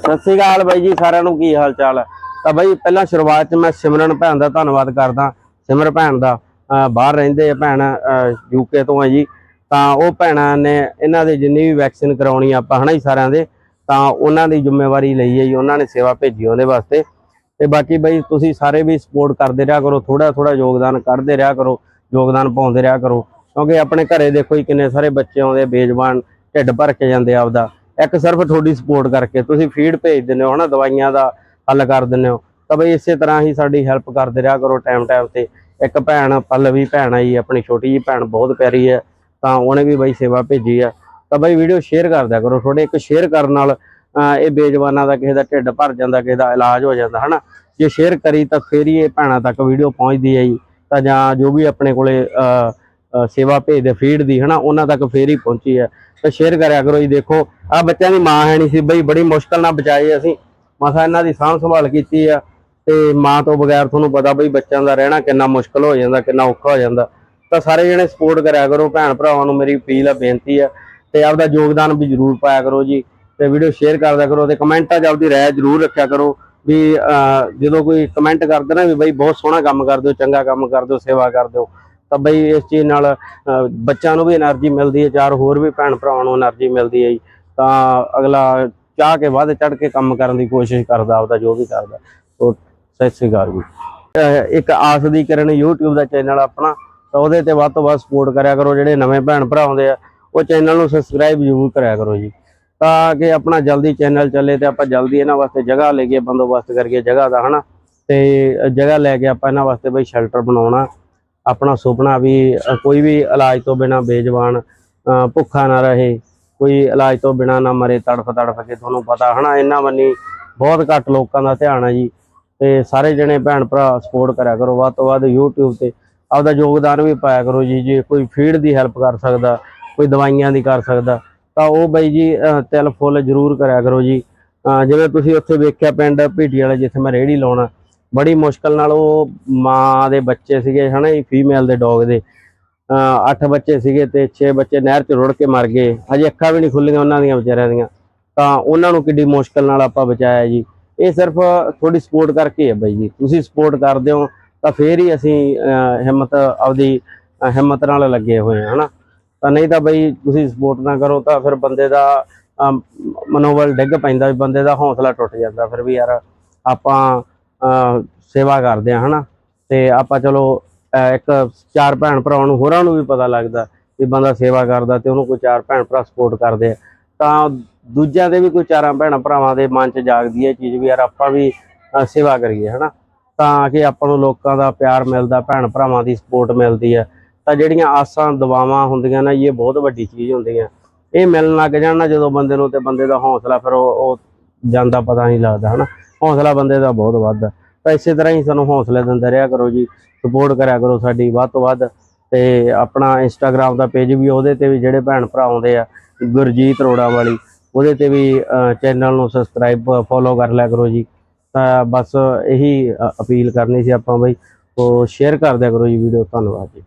ਸਤਿ ਸ੍ਰੀ ਅਕਾਲ ਬਾਈ ਜੀ, ਸਾਰਿਆਂ ਨੂੰ ਕੀ ਹਾਲ ਚਾਲ ਹੈ ਤਾਂ ਬਾਈ, ਪਹਿਲਾਂ ਸ਼ੁਰੂਆਤ 'ਚ ਮੈਂ ਸਿਮਰਨ ਭੈਣ ਦਾ ਧੰਨਵਾਦ ਕਰਦਾ। ਸਿਮਰ ਭੈਣ ਦਾ ਬਾਹਰ ਰਹਿੰਦੇ ਆ ਭੈਣ ਯੂਕੇ ਤੋਂ ਹੈ ਜੀ। ਤਾਂ ਉਹ ਭੈਣਾਂ ਨੇ ਇਹਨਾਂ ਦੇ ਜਿੰਨੀ ਵੀ ਵੈਕਸੀਨ ਕਰਾਉਣੀ ਆ ਆਪਾਂ, ਹਨਾ ਜੀ, ਸਾਰਿਆਂ ਦੇ, ਤਾਂ ਉਹਨਾਂ ਦੀ ਜ਼ਿੰਮੇਵਾਰੀ ਲਈ ਹੈ ਜੀ, ਉਹਨਾਂ ਨੇ ਸੇਵਾ ਭੇਜੀ ਉਹਦੇ ਵਾਸਤੇ। ਤੇ ਬਾਕੀ ਬਾਈ, ਤੁਸੀਂ ਸਾਰੇ ਵੀ ਸਪੋਰਟ ਕਰਦੇ ਰਿਹਾ ਕਰੋ ਥੋੜਾ ਥੋੜਾ ਯੋਗਦਾਨ ਕਰਦੇ ਰਿਹਾ ਕਰੋ, ਯੋਗਦਾਨ ਪਾਉਂਦੇ ਰਿਹਾ ਕਰੋ। ਕਿਉਂਕਿ ਆਪਣੇ ਘਰੇ ਦੇਖੋ ਹੀ ਕਿੰਨੇ ਸਾਰੇ ਬੱਚੇ ਆਉਂਦੇ ਆ, ਬੇਜ਼ਬਾਨ, ਢਿੱਡ ਭਰ ਕੇ ਜਾਂਦੇ ਆਪਦਾ। ਇੱਕ ਸਿਰਫ ਤੁਹਾਡੀ ਸਪੋਰਟ ਕਰਕੇ ਤੁਸੀਂ ਫੀਡ ਭੇਜ ਦਿੰਦੇ ਹੋ ਹਨਾ, ਦਵਾਈਆਂ ਦਾ ਹੱਲ ਕਰ ਦਿੰਦੇ ਹੋ। ਤਾਂ ਬਈ ਇਸੇ ਤਰ੍ਹਾਂ ਹੀ ਸਾਡੀ ਹੈਲਪ ਕਰਦੇ ਰਿਹਾ ਕਰੋ ਟਾਈਮ ਟਾਈਮ ਤੇ। ਇੱਕ ਭੈਣ, ਪੱਲਵੀ ਭੈਣ ਆਈ ਆਪਣੀ ਛੋਟੀ ਜੀ ਭੈਣ ਬਹੁਤ ਪਿਆਰੀ ਹੈ, ਤਾਂ ਉਹਨੇ ਵੀ ਬਈ ਸੇਵਾ ਭੇਜੀ ਆ। ਤਾਂ ਬਈ ਵੀਡੀਓ ਸ਼ੇਅਰ ਕਰ ਦਿਆ ਕਰੋ, ਤੁਹਾਡੇ ਇੱਕ ਸ਼ੇਅਰ ਕਰਨ ਨਾਲ ਇਹ ਬੇਜਵਾਨਾਂ ਦਾ ਕਿਸੇ ਦਾ ਢਿੱਡ ਭਰ ਜਾਂਦਾ, ਕਿਸੇ ਦਾ ਇਲਾਜ ਹੋ ਜਾਂਦਾ, ਹਨਾ। ਜੇ ਸ਼ੇਅਰ ਕਰੀ ਤਾਂ ਫੇਰ ਹੀ ਇਹ ਭੈਣਾਂ ਤੱਕ ਵੀਡੀਓ ਪਹੁੰਚਦੀ ਹੈ ਜੀ। ਤਾਂ ਜਾਂ ਜੋ ਵੀ ਆਪਣੇ ਕੋਲੇ ਸੇਵਾ ਭੇਜਦੇ ਫੀਡ ਦੀ, ਹਨਾ, ਉਹਨਾਂ ਤੱਕ ਫੇਰ ਹੀ ਪਹੁੰਚੀ ਹੈ। ਤਾਂ ਸ਼ੇਅਰ ਕਰਿਆ ਕਰੋ ਜੀ, ਦੇਖੋ ਆ ਬੱਚਿਆਂ ਦੀ ਮਾਂ ਹੈ ਨਹੀਂ ਸੀ, ਬਈ ਬੜੀ ਮੁਸ਼ਕਲ ਨਾਲ ਬਚਾਏ ਅਸੀਂ। ਮਸਾ ਇਹਨਾਂ ਦੀ ਸਾਂਭ ਸੰਭਾਲ ਕੀਤੀ ਆ ਤੇ ਮਾਂ ਤੋਂ ਬਗੈਰ ਤੁਹਾਨੂੰ ਪਤਾ ਬਈ ਬੱਚਿਆਂ ਦਾ ਰਹਿਣਾ ਕਿੰਨਾ ਮੁਸ਼ਕਲ ਹੋ ਜਾਂਦਾ, ਕਿੰਨਾ ਔਖਾ ਹੋ ਜਾਂਦਾ। ਤਾਂ ਸਾਰੇ ਜਣੇ ਸਪੋਰਟ ਕਰਿਆ ਕਰੋ, ਭੈਣ ਭਰਾਵਾਂ ਨੂੰ ਮੇਰੀ ਅਪੀਲ ਆ, ਬੇਨਤੀ ਆ ਤੇ ਆਪਦਾ ਯੋਗਦਾਨ ਵੀ ਜ਼ਰੂਰ ਪਾਇਆ ਕਰੋ ਜੀ ਤੇ ਵੀਡੀਓ ਸ਼ੇਅਰ ਕਰਦਾ ਕਰੋ ਤੇ ਕਮੈਂਟਾਂ 'ਚ ਆਪਦੀ ਰਾਏ ਜ਼ਰੂਰ ਰੱਖਿਆ ਕਰੋ ਵੀ ਜਦੋਂ ਕੋਈ ਕਮੈਂਟ ਕਰਦੇ ਨਾ ਵੀ ਬਈ ਬਹੁਤ ਸੋਹਣਾ ਕੰਮ ਕਰਦੇ ਹੋ ਚੰਗਾ ਕੰਮ ਕਰਦੇ ਹੋ ਸੇਵਾ ਕਰਦੇ ਹੋ ਤਾਂ ਬਈ ਇਸ ਚੀਜ਼ ਨਾਲ ਬੱਚਿਆਂ ਨੂੰ ਵੀ એનર્ਜੀ ਮਿਲਦੀ ਹੈ, ਚਾਰ ਹੋਰ ਵੀ ਭੈਣ ਭਰਾਵਾਂ ਨੂੰ એનર્ਜੀ ਮਿਲਦੀ ਹੈ ਜੀ। ਤਾਂ ਅਗਲਾ ਚਾਹ ਕੇ ਵੱਧ ਚੜ ਕੇ ਕੰਮ ਕਰਨ ਦੀ ਕੋਸ਼ਿਸ਼ ਕਰਦਾ, ਆਪਦਾ ਜੋ ਵੀ ਕਰਦਾ। ਸੋ, ਸਤਿ ਸ੍ਰੀ ਅਕਾਲ ਜੀ। ਇੱਕ ਆਸ ਦੀ ਕਿਰਨ YouTube ਦਾ ਚੈਨਲ ਆਪਣਾ, ਤਾਂ ਉਹਦੇ ਤੇ ਵੱਧ ਤੋਂ ਵੱਧ ਸਪੋਰਟ ਕਰਿਆ ਕਰੋ, ਜਿਹੜੇ ਨਵੇਂ ਭੈਣ ਭਰਾ ਆਉਂਦੇ ਆ, ਉਹ ਚੈਨਲ ਨੂੰ ਸਬਸਕ੍ਰਾਈਬ ਜ਼ਰੂਰ ਕਰਿਆ ਕਰੋ ਜੀ। ਤਾਂ ਕਿ ਆਪਣਾ ਜਲਦੀ ਚੈਨਲ ਚੱਲੇ ਤੇ ਆਪਾਂ ਜਲਦੀ ਇਹਨਾਂ ਵਾਸਤੇ ਜਗ੍ਹਾ ਲੈ ਕੇ ਬੰਦੋਬਸਤ ਕਰੀਏ ਜਗ੍ਹਾ ਦਾ, ਹਨਾ? ਤੇ ਜਗ੍ਹਾ ਲੈ ਕੇ ਆਪਾਂ ਇਹਨਾਂ ਵਾਸਤੇ ਬਈ ਸ਼ੈਲਟਰ ਬਣਾਉਣਾ, ਆਪਣਾ ਸੁਪਨਾ ਵੀ ਕੋਈ ਵੀ ਇਲਾਜ ਤੋਂ ਬਿਨਾ ਬੇਜਵਾਨ ਭੁੱਖਾ ਨਾ ਰਹੇ। ਕੋਈ ਇਲਾਜ ਤੋਂ ਬਿਨਾ ਨਾ ਮਰੇ, ਤੜਫ ਤੜਫ ਕੇ, ਤੁਹਾਨੂੰ ਪਤਾ ਹਨਾ ਇਹਨਾਂ ਬੰਨੀ ਬਹੁਤ ਘੱਟ ਲੋਕਾਂ ਦਾ ਧਿਆਨ ਹੈ ਜੀ। ਤੇ ਸਾਰੇ ਜਣੇ ਭੈਣ ਭਰਾ ਸਪੋਰਟ ਕਰਿਆ ਕਰੋ, ਵੱਧ ਤੋਂ ਵੱਧ YouTube ਤੇ ਆਪਦਾ ਯੋਗਦਾਨ ਵੀ ਪਾਇਆ ਕਰੋ ਜੀ। ਜੇ ਕੋਈ ਫੀਡ ਦੀ ਹੈਲਪ ਕਰ ਸਕਦਾ, ਕੋਈ ਦਵਾਈਆਂ ਦੀ ਕਰ ਸਕਦਾ, ਤਾਂ ਉਹ ਬਾਈ ਜੀ ਤਿਲ ਫੁੱਲ ਜ਼ਰੂਰ ਕਰਿਆ ਕਰੋ ਜੀ। ਜਿਵੇਂ ਤੁਸੀਂ ਉੱਥੇ ਵੇਖਿਆ ਪਿੰਡ ਭੀਟੀ ਵਾਲੇ, ਜਿੱਥੇ ਮੈਂ ਰੇੜੀ ਲਾਉਣਾ, ਬੜੀ ਮੁਸ਼ਕਲ ਨਾਲ ਉਹ ਮਾਂ ਦੇ ਬੱਚੇ ਸੀਗੇ ਹਨਾ ਜੀ ਫੀਮੇਲ ਦੇ ਡੌਗ ਦੇ। ਅ, ਅੱਠ ਬੱਚੇ ਸੀਗੇ ਤੇ 6 ਬੱਚੇ ਨਹਿਰ 'ਚ ਰੁੜ ਕੇ ਮਰ ਗਏ। ਹਜੇ ਅੱਖਾਂ ਵੀ ਨਹੀਂ ਖੁੱਲੀਆਂ ਉਹਨਾਂ ਦੀਆਂ ਵਿਚਾਰਿਆਂ ਦੀਆਂ। ਤਾਂ ਉਹਨਾਂ ਨੂੰ ਕਿੱਡੀ ਮੁਸ਼ਕਲ ਨਾਲ ਆਪਾਂ ਬਚਾਇਆ ਜੀ। ਇਹ ਸਿਰਫ ਤੁਹਾਡੀ ਸਪੋਰਟ ਕਰਕੇ ਹੈ ਬਾਈ ਜੀ। ਤੁਸੀਂ ਸਪੋਰਟ ਕਰਦੇ ਹੋ ਤਾਂ ਫੇਰ ਹੀ ਅਸੀਂ ਹਿੰਮਤ ਆਪਦੀ ਹਿੰਮਤ ਨਾਲ ਲੱਗੇ ਹੋਏ ਹਾਂ ਹਨਾ? ਤਾਂ ਨਹੀਂ ਤਾਂ ਬਈ ਤੁਸੀਂ ਸਪੋਰਟ ਨਾ ਕਰੋ ਤਾਂ ਫਿਰ ਬੰਦੇ ਦਾ ਮਨੋਬਲ ਡਿੱਗ ਪੈਂਦਾ ਵੀ ਬੰਦੇ ਦਾ ਹੌਸਲਾ ਟੁੱਟ ਜਾਂਦਾ। ਫਿਰ ਵੀ ਯਾਰ ਆਪਾਂ ਸੇਵਾ ਕਰਦੇ ਆ ਹਨਾ? ਤੇ ਆਪਾਂ ਚਲੋ ਇੱਕ ਚਾਰ ਭੈਣ ਭਰਾਵਾਂ ਨੂੰ ਹੋਰਾਂ ਨੂੰ ਵੀ ਪਤਾ ਲੱਗਦਾ ਵੀ ਬੰਦਾ ਸੇਵਾ ਕਰਦਾ ਤੇ ਉਹਨੂੰ ਕੋਈ ਚਾਰ ਭੈਣ ਭਰਾ ਸਪੋਰਟ ਕਰਦੇ ਆ। ਤਾਂ ਦੂਜਿਆਂ ਦੇ ਵੀ ਕੋਈ ਚਾਰਾਂ ਭੈਣਾਂ ਭਰਾਵਾਂ ਦੇ ਮਨ 'ਚ ਜਾਗਦੀ ਹੈ ਇਹ ਚੀਜ਼ ਵੀ ਯਾਰ ਆਪਾਂ ਵੀ ਸੇਵਾ ਕਰੀਏ, ਹਨਾ? ਤਾਂ ਕਿ ਆਪਾਂ ਨੂੰ ਲੋਕਾਂ ਦਾ ਪਿਆਰ ਮਿਲਦਾ, ਭੈਣ ਭਰਾਵਾਂ ਦੀ ਸਪੋਰਟ ਮਿਲਦੀ ਹੈ। ਤਾਂ ਜਿਹੜੀਆਂ ਆਸਾਂ ਦੁਆਵਾਂ ਹੁੰਦੀਆਂ ਨਾ, ਇਹ ਬਹੁਤ ਵੱਡੀ ਚੀਜ਼ ਹੁੰਦੀਆਂ। ਇਹ ਮਿਲਣ ਲੱਗ ਜਾਣਾ ਜਦੋਂ ਬੰਦੇ ਨੂੰ ਤੇ ਬੰਦੇ ਦਾ ਹੌਸਲਾ ਫਿਰ ਉਹ ਉਹ ਜਾਂਦਾ ਪਤਾ ਨਹੀਂ ਲੱਗਦਾ, ਹਨਾ? ਹੌਸਲਾ ਬੰਦੇ ਦਾ ਬਹੁਤ ਵੱਧਦਾ। ਤਾਂ ਇਸੇ ਤਰ੍ਹਾਂ ਹੀ ਸਾਨੂੰ ਹੌਸਲੇ ਦਿੰਦੇ ਰਿਹਾ ਕਰੋ ਜੀ ਸਪੋਰਟ ਕਰਿਆ ਕਰੋ ਸਾਡੀ ਵੱਧ ਤੋਂ ਵੱਧ ਤੇ ਆਪਣਾ ਇੰਸਟਾਗ੍ਰam ਦਾ ਪੇਜ ਵੀ ਉਹਦੇ ਤੇ ਵੀ ਜਿਹੜੇ ਭੈਣ ਭਰਾ ਆਉਂਦੇ ਆ, ਗੁਰਜੀਤ ਰੋੜਾ ਵਾਲੀ, ਉਹਦੇ ਤੇ ਵੀ ਚੈਨਲ ਨੂੰ ਸਬਸਕ੍ਰਾਈਬ ਫੋਲੋ ਕਰ ਲਿਆ ਕਰੋ ਜੀ। ਤਾਂ ਬਸ ਇਹੀ ਅਪੀਲ ਕਰਨੀ ਸੀ ਆਪਾਂ ਬਈ, ਉਹ ਸ਼ੇਅਰ ਕਰ ਦਿਆ ਕਰੋ ਜੀ ਵੀਡੀਓ ਧੰਨਵਾਦ ਜੀ।